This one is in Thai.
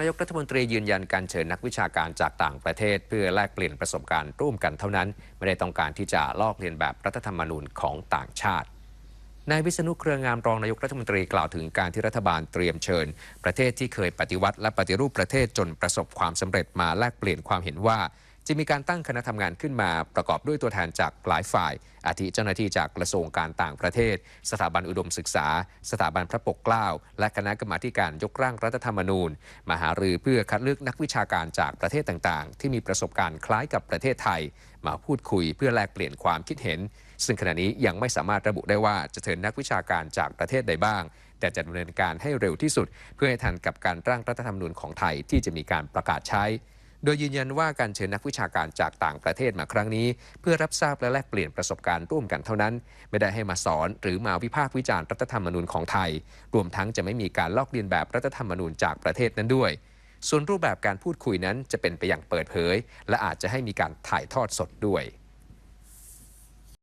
นายกรัฐมนตรียืนยันการเชิญนักวิชาการจากต่างประเทศ เพื่อแลกเปลี่ยนประสบการณ์ร่วมกันเท่านั้น ไม่ได้ต้องการที่จะลอกเลียนแบบรัฐธรรมนูญของต่างชาตินายวิษณุเครืองามรองนายกรัฐมนตรีกล่าวถึงการที่รัฐบาลเตรียมเชิญ ประเทศที่เคยปฏิวัติและปฏิรูปประเทศจนประสบความสำเร็จมาแลกเปลี่ยนความเห็นว่า จะมีการตั้งคณะทำงานขึ้นมาประกอบด้วยตัวแทนจากหลายฝ่าย อาทิเจ้าหน้าที่จากกระทรวงการต่างประเทศ สถาบันอุดมศึกษา สถาบันพระปกเกล้า และคณะกรรมาการยกร่างรัฐธรรมนูญ มาหารือเพื่อคัดเลือกนักวิชาการจากประเทศต่างๆ ที่มีประสบการณ์คล้ายกับประเทศไทย มาพูดคุยเพื่อแลกเปลี่ยนความคิดเห็น ซึ่งขณะนี้ยังไม่สามารถระบุได้ว่าจะเชิญนักวิชาการจากประเทศใดบ้างแต่จะดำเนินการให้เร็วที่สุด เพื่อให้ทันกับการร่างรัฐธรรมนูญของไทยที่จะมีการประกาศใช้ โดยยืนยันว่าการเชิญนักวิชาการจากต่างประเทศมาครั้งนี้ เพื่อรับทราบและแลกเปลี่ยนประสบการณ์ร่วมกันเท่านั้น ไม่ได้ให้มาสอนหรือมาวิพากษ์วิจารณ์รัฐธรรมนูญของไทย รวมทั้งจะไม่มีการลอกเลียนแบบรัฐธรรมนูญจากประเทศนั้นด้วย ส่วนรูปแบบการพูดคุยนั้นจะเป็นไปอย่างเปิดเผย และอาจจะให้มีการถ่ายทอดสดด้วย